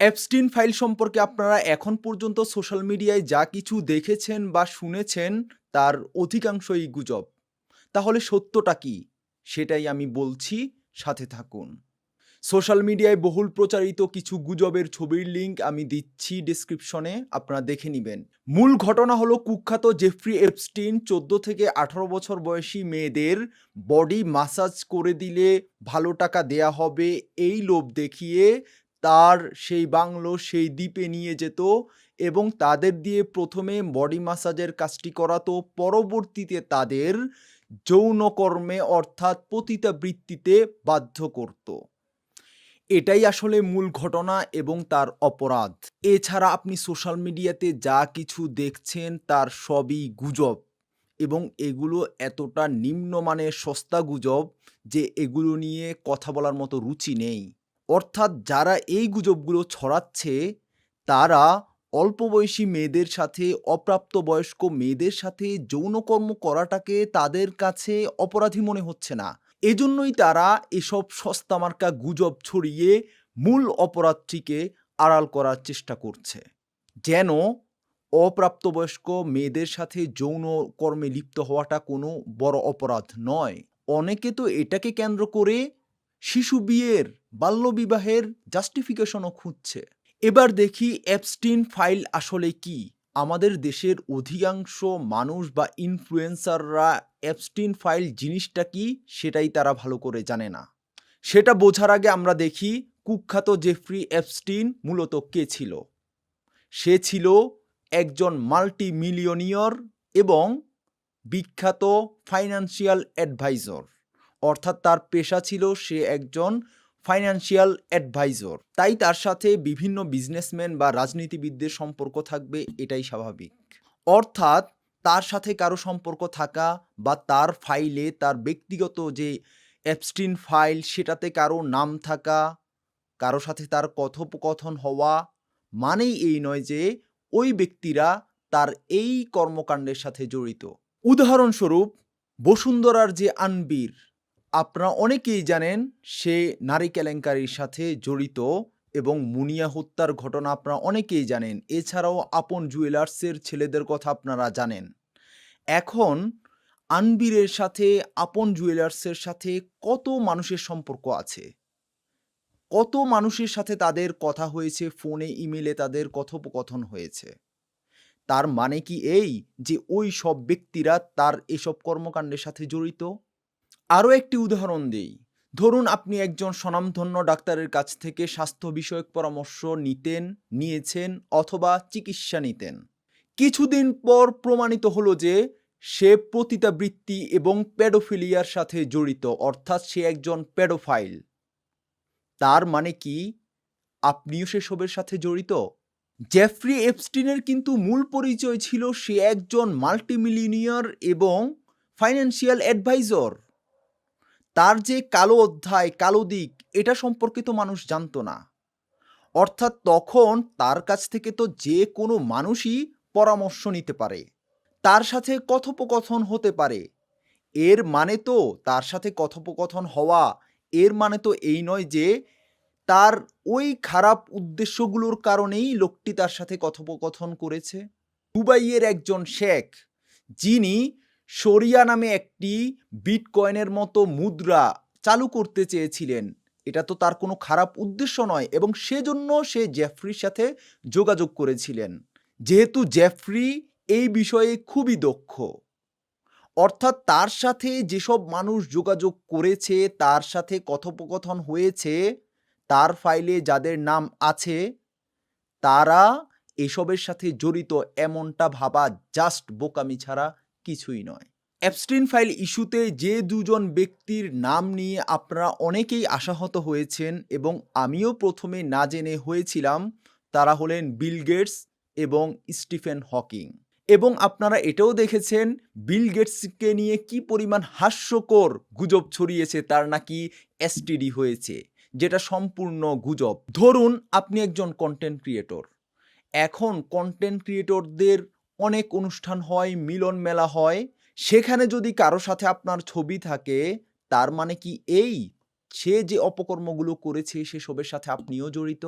Epstein file সম্পর্কে আপনারা এখন পর্যন্ত সোশ্যাল মিডিয়ায় যা কিছু দেখেছেন বা শুনেছেন, তার অধিকাংশই গুজব। তাহলে সত্যটা কি? সেটাই আমি বলছি, সাথে থাকুন। সোশ্যাল মিডিয়ায় বহুল প্রচারিত কিছু গুজবের ছবির লিংক আমি দিচ্ছি ডিসক্রিপশনে আপনারা দেখে নেবেন। মূল ঘটনা হলো কুখ্যাত জেফ্রি এপস্টিন চোদ্দ থেকে আঠারো বছর বয়সী মেয়েদের বডি মাসাজ করে দিলে ভালো টাকা দেয়া হবে, এই লোভ দেখিয়ে তার সেই বাংলো, সেই দ্বীপে নিয়ে যেত এবং তাদের দিয়ে প্রথমে বডি মাসাজের কাজটি করাতো। পরবর্তীতে তাদের যৌনকর্মে অর্থাৎ পতিতাবৃত্তিতে বাধ্য করত। এটাই আসলে মূল ঘটনা এবং তার অপরাধ। এছাড়া আপনি সোশ্যাল মিডিয়াতে যা কিছু দেখছেন তার সবই গুজব এবং এগুলো এতটা নিম্নমানের সস্তা গুজব যে এগুলো নিয়ে কথা বলার মতো রুচি নেই। অর্থাৎ যারা এই গুজবগুলো ছড়াচ্ছে, তারা অল্প বয়সী মেয়েদের সাথে, অপ্রাপ্তবয়স্ক মেয়েদের সাথে যৌনকর্ম করাটাকে তাদের কাছে অপরাধী মনে হচ্ছে না। এজন্যই তারা এসব সস্তা মার্কা গুজব ছড়িয়ে মূল অপরাধটিকে আড়াল করার চেষ্টা করছে। যেন অপ্রাপ্তবয়স্ক মেয়েদের সাথে যৌন কর্মে লিপ্ত হওয়াটা কোনো বড় অপরাধ নয়। অনেকে তো এটাকে কেন্দ্র করে শিশু বিয়ের বাল্যবিবাহের জাস্টিফিকেশনও খুঁজছে। এবার দেখি অ্যাপস্টিন ফাইল আসলে কি? আমাদের দেশের অধিকাংশ মানুষ বা ইনফ্লুয়েন্সাররা অ্যাপস্টিন ফাইল জিনিসটা কি, সেটাই তারা ভালো করে জানে না। সেটা বোঝার আগে আমরা দেখি কুখ্যাত জেফ্রি অ্যাপস্টিন মূলত কে ছিল? সে ছিল একজন মাল্টি মিলিয়নিয়র এবং বিখ্যাত ফাইন্যান্সিয়াল অ্যাডভাইজর অর্থাৎ তার পেশা ছিল সে একজন ফাইন্যান্সিয়াল অ্যাডভাইজর তাই তার সাথে বিভিন্ন বিজনেসম্যান বা রাজনীতিবিদদের সম্পর্ক থাকবে, এটাই স্বাভাবিক। অর্থাৎ তার সাথে কারও সম্পর্ক থাকা বা তার ফাইলে তার ব্যক্তিগত যে অ্যাপস্টিন ফাইল সেটাতে কারও নাম থাকা, কারও সাথে তার কথোপকথন হওয়া, মানেই এই নয় যে ওই ব্যক্তিরা তার এই কর্মকাণ্ডের সাথে জড়িত। উদাহরণস্বরূপ বসুন্ধরার যে আনবীর আপনারা অনেকেই জানেন, সে নারী কেলেঙ্কারির সাথে জড়িত এবং মুনিয়া হত্যার ঘটনা আপনারা অনেকেই জানেন। এছাড়াও আপন জুয়েলার্সের ছেলেদের কথা আপনারা জানেন। এখন আনবীরের সাথে, আপন জুয়েলার্সের সাথে কত মানুষের সম্পর্ক আছে? কত মানুষের সাথে তাদের কথা হয়েছে, ফোনে, ইমেলে তাদের কথোপকথন হয়েছে? তার মানে কি এই যে ওই সব ব্যক্তিরা তার এসব কর্মকাণ্ডের সাথে জড়িত? আরও একটি উদাহরণ দিই। ধরুন আপনি একজন স্বনামধন্য ডাক্তারের কাছ থেকে স্বাস্থ্য বিষয়ক পরামর্শ নিতেন, নিয়েছেন অথবা চিকিৎসা নিতেন। কিছুদিন পর প্রমাণিত হলো যে সে পতিতাবৃত্তি এবং প্যাডোফিলিয়ার সাথে জড়িত, অর্থাৎ সে একজন প্যাডোফাইল। তার মানে কি? আপনিও সেসবের সাথে জড়িত? জেফ্রি এপস্টিনের কিন্তু মূল পরিচয় ছিল সে একজন মাল্টিমিলিয়নিয়ার এবং ফাইন্যান্সিয়াল অ্যাডভাইজর। তার যে কালো অধ্যায়, কালো দিক, এটা সম্পর্কে তো মানুষ জানতো না। অর্থাৎ তখন তার কাছ থেকে তো যে কোনো মানুষই পরামর্শ নিতে পারে। তার সাথে কথোপকথন হতে পারে। এর মানে তো তার সাথে কথোপকথন হওয়া, এর মানে তো এই নয় যে তার ওই খারাপ উদ্দেশ্যগুলোর কারণেই লোকটি তার সাথে কথোপকথন করেছে। দুবাইয়ের একজন শেখ, যিনি শরিয়া নামে একটি বিটকয়েনের মতো মুদ্রা চালু করতে চেয়েছিলেন। এটা তো তার কোনো খারাপ উদ্দেশ্য নয় এবং সেজন্য সে জেফ্রির সাথে যোগাযোগ করেছিলেন। যেহেতু জেফ্রি এই বিষয়ে খুবই দক্ষ। অর্থাৎ তার সাথে যেসব মানুষ যোগাযোগ করেছে, তার সাথে কথোপকথন হয়েছে, তার ফাইলে যাদের নাম আছে, তারা এসবের সাথে জড়িত এমনটা ভাবা জাস্ট বোকামি ছাড়া কিছুই নয়। অ্যাপস্টিন ফাইল ইস্যুতে যে দুজন ব্যক্তির নাম নিয়ে আপনারা অনেকেই আশাহত হয়েছেন এবং আমিও প্রথমে না জেনে হয়েছিলাম, তারা হলেন বিল গেটস এবং স্টিফেন হকিং এবং আপনারা এটাও দেখেছেন বিল গেটসকে নিয়ে কি পরিমাণ হাস্যকর গুজব ছড়িয়েছে তার নাকি এসটিডি হয়েছে, যেটা সম্পূর্ণ গুজব। ধরুন, আপনি একজন কন্টেন্ট ক্রিয়েটর এখন কন্টেন্ট ক্রিয়েটরদের অনেক অনুষ্ঠান হয়, মিলন মেলা হয়। সেখানে যদি কারও সাথে আপনার ছবি থাকে, তার মানে কি এই? সে যে অপকর্মগুলো করেছে সেসবের সাথে আপনিও জড়িত?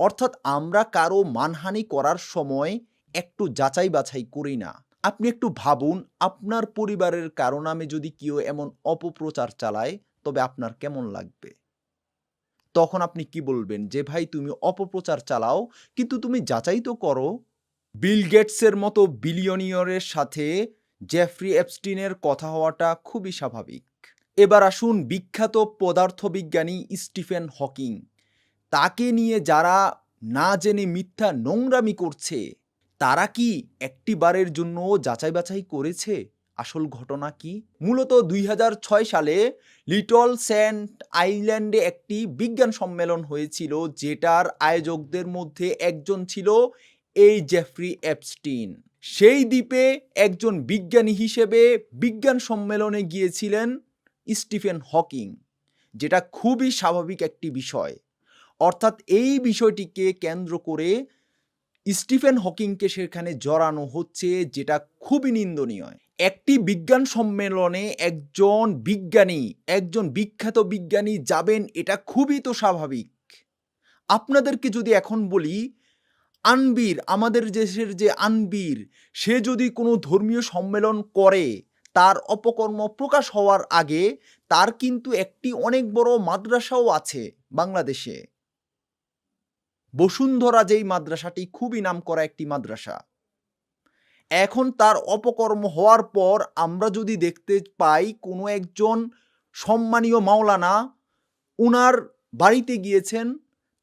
অর্থাৎ আমরা কারও মানহানি করার সময় একটু যাচাই বাছাই করি না। আপনি একটু ভাবুন, আপনার পরিবারের কারও নামে যদি কেউ এমন অপপ্রচার চালায়, তবে আপনার কেমন লাগবে? তখন আপনি কি বলবেন? যে, ভাই, তুমি অপপ্রচার চালাও, কিন্তু তুমি যাচাই তো করো। বিল গেটসের মতো বিলিয়নিয়রের সাথে জেফ্রি এপস্টিনের কথা হওয়াটা খুবই স্বাভাবিক। এবার আসুন বিখ্যাত পদার্থবিজ্ঞানী স্টিফেন হকিং। তাকে নিয়ে যারা না জেনে মিথ্যা নোংরামি করছে, তারা কি একটি বারের জন্য যাচাই বাছাই করেছে? আসল ঘটনা কি? মূলত দুই হাজার ছয় সালে লিটল সেন্ট আইল্যান্ডে একটি বিজ্ঞান সম্মেলন হয়েছিল, যেটার আয়োজকদের মধ্যে একজন ছিল এই জেফ্রি অ্যাপস্টিন সেই দ্বীপে একজন বিজ্ঞানী হিসেবে বিজ্ঞান সম্মেলনে গিয়েছিলেন স্টিফেন হকিং, যেটা খুবই স্বাভাবিক একটি বিষয়। অর্থাৎ এই বিষয়টিকে কেন্দ্র করে স্টিফেন হকিংকে সেখানে জড়ানো হচ্ছে, যেটা খুবই নিন্দনীয়। একটি বিজ্ঞান সম্মেলনে একজন বিজ্ঞানী, একজন বিখ্যাত বিজ্ঞানী যাবেন, এটা খুবই তো স্বাভাবিক। আপনাদেরকে যদি এখন বলি, আনবীর, আমাদের দেশের যে আনবীর, সে যদি কোনো ধর্মীয় সম্মেলন করে, তার অপকর্ম প্রকাশ হওয়ার আগে তার কিন্তু একটি অনেক বড় মাদ্রাসাও আছে বাংলাদেশে। বসুন্ধরা যেই মাদ্রাসাটি খুবই নামকরা একটি মাদ্রাসা। এখন তার অপকর্ম হওয়ার পর আমরা যদি দেখতে পাই কোনো একজন সম্মানীয় মাওলানা উনার বাড়িতে গিয়েছেন,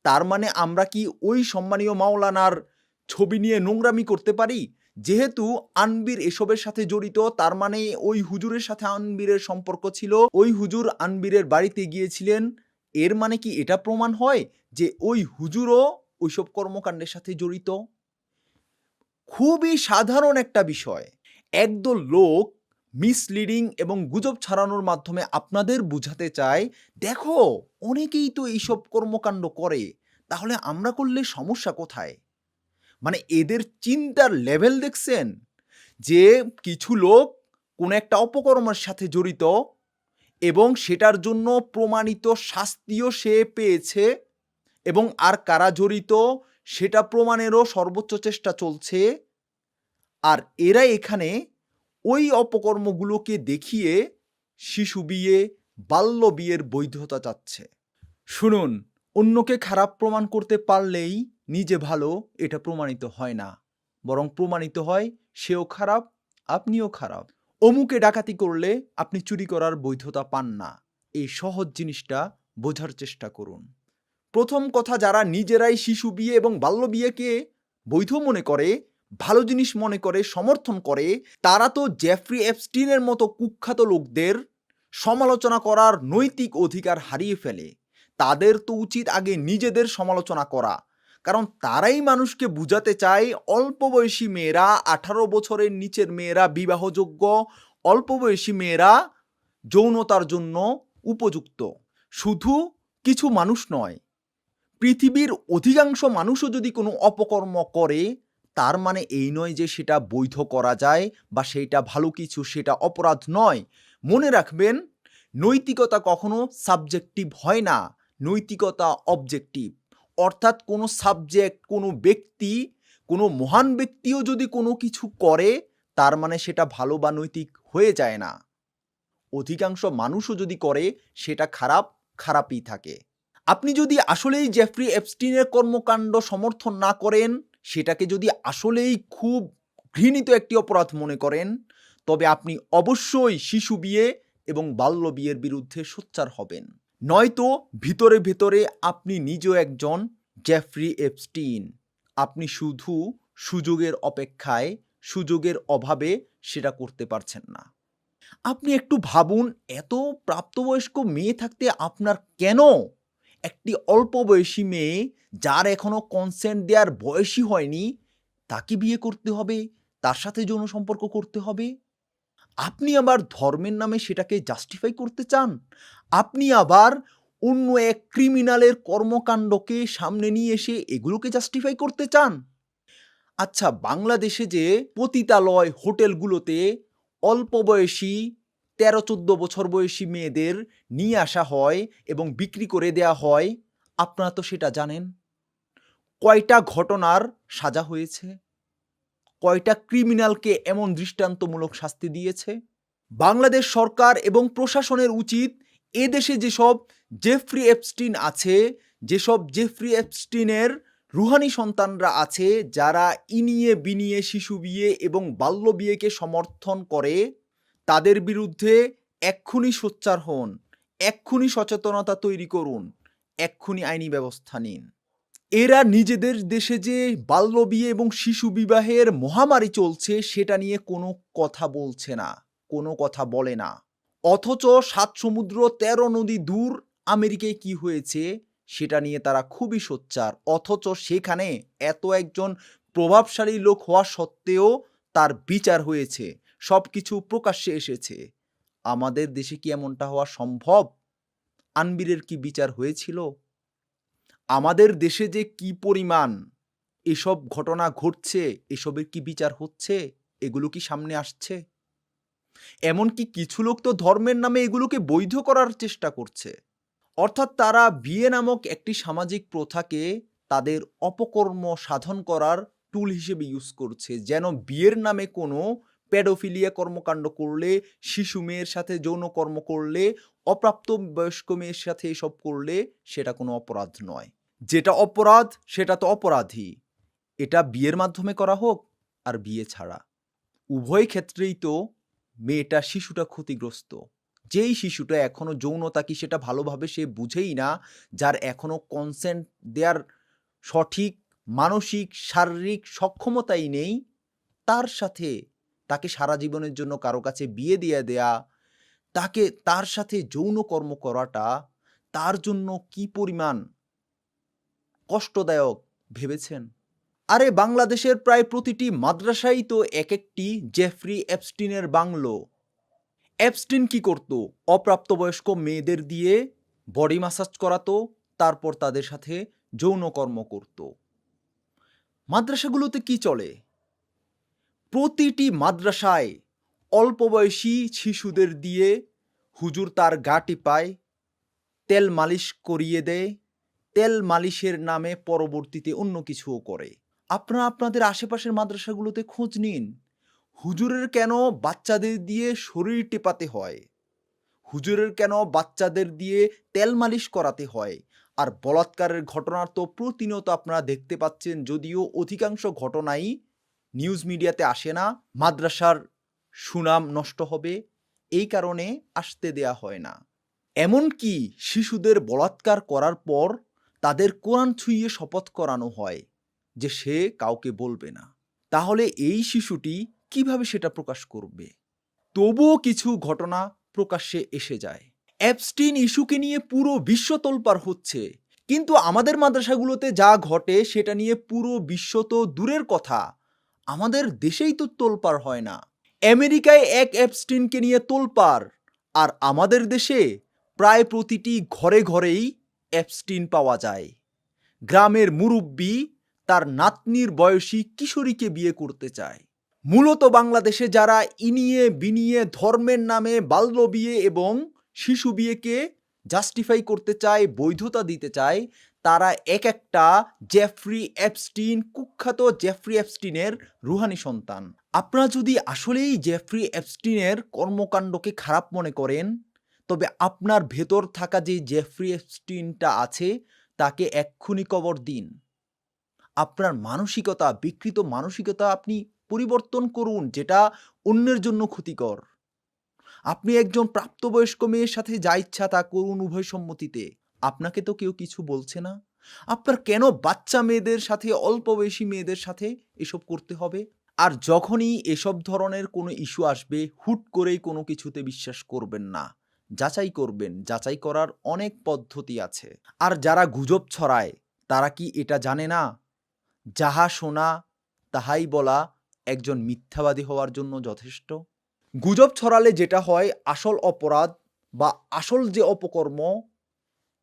তার মানে আমরা কি ওই সম্মানীয় মাওলানার ছবি নিয়ে নোংরামি করতে পারি? যেহেতু আনবির এসবের সাথে জড়িত, তার মানে ওই হুজুরের সাথে আনবীরের সম্পর্ক ছিল। ওই হুজুর আনবীরের বাড়িতে গিয়েছিলেন, এর মানে কি এটা প্রমাণ হয় যে ওই হুজুরও ওইসব কর্মকাণ্ডের সাথে জড়িত? খুবই সাধারণ একটা বিষয়। একদল লোক মিসলিডিং এবং গুজব ছড়ানোর মাধ্যমে আপনাদের বুঝাতে চায়, দেখো, অনেকেই তো এইসব কর্মকাণ্ড করে, তাহলে আমরা করলে সমস্যা কোথায়? মানে এদের চিন্তার লেভেল দেখছেন? যে কিছু লোক কোনো একটা অপকর্মের সাথে জড়িত এবং সেটার জন্য প্রমাণিত শাস্তিও সে পেয়েছে এবং আর কারা জড়িত সেটা প্রমাণেরও সর্বোচ্চ চেষ্টা চলছে। আর এরা এখানে ওই অপকর্মগুলোকে দেখিয়ে শিশু বিয়ে, বাল্য বিয়ের বৈধতা চাচ্ছে। শুনুন, অন্যকে খারাপ প্রমাণ করতে পারলেই নিজে ভালো, এটা প্রমাণিত হয় না। বরং প্রমাণিত হয়, সেও খারাপ, আপনিও খারাপ। অমুকে ডাকাতি করলে আপনি চুরি করার বৈধতা পান না। এই সহজ জিনিসটা বোঝার চেষ্টা করুন। প্রথম কথা যারা নিজেরাই শিশু বিয়ে এবং বাল্য বিয়েকে বৈধ মনে করে, ভালো জিনিস মনে করে, সমর্থন করে, তারা তো জেফ্রি এপস্টিনের মতো কুখ্যাত লোকদের সমালোচনা করার নৈতিক অধিকার হারিয়ে ফেলে। তাদের তো উচিত আগে নিজেদের সমালোচনা করা। কারণ তারাই মানুষকে বুঝাতে চায়, অল্প বয়সী মেয়েরা, আঠারো বছরের নিচের মেয়েরা বিবাহযোগ্য, অল্প বয়সী মেয়েরা যৌনতার জন্য উপযুক্ত। শুধু কিছু মানুষ নয় পৃথিবীর অধিকাংশ মানুষও যদি কোনো অপকর্ম করে, তার মানে এই নয় যে সেটা বৈধ করা যায় বা সেইটা ভালো কিছু, সেটা অপরাধ নয়। মনে রাখবেন, নৈতিকতা কখনো সাবজেক্টিভ হয় না, নৈতিকতা অবজেক্টিভ অর্থাৎ কোনো সাবজেক্ট কোনো ব্যক্তি, কোনো মহান ব্যক্তিও যদি কোনো কিছু করে, তার মানে সেটা ভালো বা নৈতিক হয়ে যায় না। অধিকাংশ মানুষও যদি করে, সেটা খারাপ, খারাপই থাকে। আপনি যদি আসলেই জেফ্রি এপস্টিনের কর্মকাণ্ড সমর্থন না করেন, সেটাকে যদি আসলেই খুব ঘৃণিত একটি অপরাধ মনে করেন, তবে আপনি অবশ্যই শিশু বিয়ে এবং বাল্য বিয়ের বিরুদ্ধে সোচ্চার হবেন। নয়তো ভিতরে ভেতরে আপনি নিজেও একজন জেফ্রি এপস্টিন আপনি শুধু সুযোগের অপেক্ষায়, সুযোগের অভাবে সেটা করতে পারছেন না। আপনি একটু ভাবুন, এত প্রাপ্তবয়স্ক মেয়ে থাকতে আপনার কেন একটি অল্প বয়সী মেয়ে যার এখনও কনসেন্ট দেওয়ার বয়সই হয়নি, তাকে বিয়ে করতে হবে, তার সাথে যৌন সম্পর্ক করতে হবে। আপনি আবার ধর্মের নামে সেটাকে জাস্টিফাই করতে চান? আপনি আবার অন্য এক ক্রিমিনালের কর্মকাণ্ডকে সামনে নিয়ে এসে এগুলোকে জাস্টিফাই করতে চান? আচ্ছা বাংলাদেশে যে পতিতালয় হোটেলগুলোতে অল্প বয়সী তেরো চোদ্দ বছর বয়সী মেয়েদের নিয়ে আসা হয় এবং বিক্রি করে দেয়া হয়। আপনারা তো সেটা জানেন। কয়টা ঘটনার সাজা হয়েছে? কয়টা ক্রিমিনালকে এমন দৃষ্টান্তমূলক শাস্তি দিয়েছে? বাংলাদেশ সরকার এবং প্রশাসনের উচিত এ দেশে যেসব জেফ্রি এপস্টিন আছে, যেসব জেফ্রি এপস্টিনের রুহানি সন্তানরা আছে, যারা ইনিয়ে বিনিয়ে শিশু বিয়ে এবং বাল্য বিয়েকে সমর্থন করে তাদের বিরুদ্ধে এক্ষুনি সোচ্চার হন, এক্ষুনি সচেতনতা তৈরি করুন, এক্ষুনি আইনি ব্যবস্থা নিন। এরা নিজেদের দেশে যে বাল্য বিয়ে এবং শিশু বিবাহের মহামারী চলছে সেটা নিয়ে কোনো কথা বলছে না, কোনো কথা বলে না। অথচ সাত সমুদ্র, তেরো নদী দূর আমেরিকায় কি হয়েছে সেটা নিয়ে তারা খুবই সোচ্চার। অথচ সেখানে এত একজন প্রভাবশালী লোক হওয়া সত্ত্বেও তার বিচার হয়েছে। সব কিছু প্রকাশ্যে এসেছে। আমাদের দেশে কি এমনটা হওয়া সম্ভব? আনবীরের কি বিচার হয়েছিল? আমাদের দেশে যে কি পরিমাণ এসব ঘটনা ঘটছে, এসবের কি বিচার হচ্ছে, এগুলো কি সামনে আসছে? এমনকি কিছু লোক তো ধর্মের নামে এগুলোকে বৈধ করার চেষ্টা করছে। অর্থাৎ তারা বিয়ে নামক একটি সামাজিক প্রথাকে তাদের অপকর্ম সাধন করার টুল হিসেবে ইউজ করছে, যেন বিয়ের নামে কোনো প্যাডোফিলিয়া কর্মকাণ্ড করলে, শিশু মেয়ের সাথে যৌন কর্ম করলে, অপ্রাপ্ত বয়স্ক মেয়ের সাথে এসব করলে সেটা কোনো অপরাধ নয়। যেটা অপরাধ, সেটা তো অপরাধী। এটা বিয়ের মাধ্যমে করা হোক আর বিয়ে ছাড়া। উভয় ক্ষেত্রেই তো মেয়েটা শিশুটা ক্ষতিগ্রস্ত। যেই শিশুটা এখনও যৌনতা কি সেটা ভালোভাবে সে বুঝেই না, যার এখনও কনসেন্ট দেওয়ার সঠিক, মানসিক, শারীরিক সক্ষমতাই নেই, তার সাথে তাকে সারা জীবনের জন্য কারও কাছে বিয়ে দিয়ে দেয়া, তাকে তার সাথে যৌন কর্ম করাটা তার জন্য কি পরিমাণ কষ্টদায়ক ভেবেছেন? আরে বাংলাদেশের প্রায় প্রতিটি মাদ্রাসাই তো এক একটি জেফ্রি অ্যাপস্টিনের বাংলো। অ্যাপস্টিন কি করত? অপ্রাপ্তবয়স্ক মেয়েদের দিয়ে বডি ম্যাসাজ করাতো, তারপর তাদের সাথে যৌনকর্ম করত। মাদ্রাসাগুলোতে কি চলে? প্রতিটি মাদ্রাসায় অল্প বয়সী শিশুদের দিয়ে হুজুর তার গা টিপায় তেল মালিশ করিয়ে দেয়, তেল মালিশের নামে পরবর্তীতে অন্য কিছুও করে। আপনারা আপনাদের আশেপাশের মাদ্রাসাগুলোতে খোঁজ নিন। হুজুরের কেন বাচ্চাদের দিয়ে শরীর টেপাতে হয়? হুজুরের কেন বাচ্চাদের দিয়ে তেল মালিশ করাতে হয়? আর বলাৎকারের ঘটনার তো প্রতিনিয়ত আপনারা দেখতে পাচ্ছেন, যদিও অধিকাংশ ঘটনাই নিউজ মিডিয়াতে আসে না, মাদ্রাসার সুনাম নষ্ট হবে, এই কারণে আসতে দেয়া হয় না। এমনকি শিশুদের বলাৎকার করার পর তাদের কোরআন ছুঁয়ে শপথ করানো হয় যে সে কাউকে বলবে না। তাহলে এই শিশুটি কীভাবে সেটা প্রকাশ করবে? তবুও কিছু ঘটনা প্রকাশ্যে এসে যায়। অ্যাপস্টিন ইস্যুকে নিয়ে পুরো বিশ্ব তোলপার হচ্ছে। কিন্তু আমাদের মাদ্রাসাগুলোতে যা ঘটে সেটা নিয়ে পুরো বিশ্ব তো দূরের কথা। আমাদের দেশেই তো তোলপার হয় না। আমেরিকায় এক অ্যাপস্টিনকে নিয়ে তোলপার আর আমাদের দেশে প্রায় প্রতিটি ঘরে ঘরেই অ্যাপস্টিন পাওয়া যায়। গ্রামের মুরব্বী তার নাতনির বয়সী কিশোরীকে বিয়ে করতে চায়। মূলত বাংলাদেশে যারা ইনিয়ে বিনিয়ে ধর্মের নামে বাল্য বিয়ে এবং শিশু বিয়েকে জাস্টিফাই করতে চায়, বৈধতা দিতে চায় তারা এক একটা জেফ্রি অ্যাপস্টিন কুখ্যাত জেফ্রি অ্যাপস্টিনের রুহানি সন্তান। আপনারা যদি আসলেই জেফ্রি অ্যাপস্টিনের কর্মকাণ্ডকে খারাপ মনে করেন, তবে আপনার ভেতর থাকা যে জেফ্রি অ্যাপস্টিনটা আছে, তাকে এক্ষুনি কবর দিন। আপনার মানসিকতা, বিকৃত মানসিকতা আপনি পরিবর্তন করুন, যেটা অন্যের জন্য ক্ষতিকর। আপনি একজন প্রাপ্তবয়স্ক মেয়ের সাথে যা ইচ্ছা তা করুন উভয় সম্মতিতে। আপনাকে তো কেউ কিছু বলছে না? আপনার কেন বাচ্চা মেয়েদের সাথে, অল্প বয়সী মেয়েদের সাথে এসব করতে হবে? আর যখনই এসব ধরনের কোনো ইস্যু আসবে, হুট করেই কোনো কিছুতে বিশ্বাস করবেন না। যাচাই করবেন, যাচাই করার অনেক পদ্ধতি আছে। আর যারা গুজব ছড়ায়, তারা কি এটা জানে না? যাহা শোনা, তাহাই বলা একজন মিথ্যাবাদী হওয়ার জন্য যথেষ্ট? গুজব ছড়ালে যেটা হয়, আসল অপরাধ বা আসল যে অপকর্ম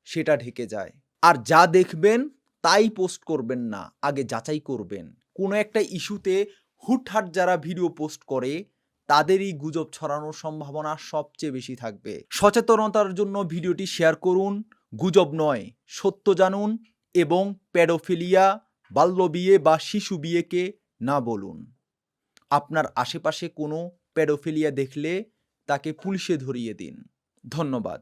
সেটা ঢেকে যায়। আর যা দেখবেন, তাই পোস্ট করবেন না, আগে যাচাই করবেন। কোনো একটা ইস্যুতে হুটহাট যারা ভিডিও পোস্ট করে, তাদেরই গুজব ছড়ানোর সম্ভাবনা সবচেয়ে বেশি থাকবে। সচেতনতার জন্য ভিডিওটি শেয়ার করুন, গুজব নয়, সত্য জানুন এবং প্যাডোফিলিয়া বাল্যবিয়ে বা শিশু বিয়েকে না বলুন। আপনার আশেপাশে কোনো প্যাডোফিলিয়া দেখলে তাকে পুলিশে ধরিয়ে দিন। ধন্যবাদ।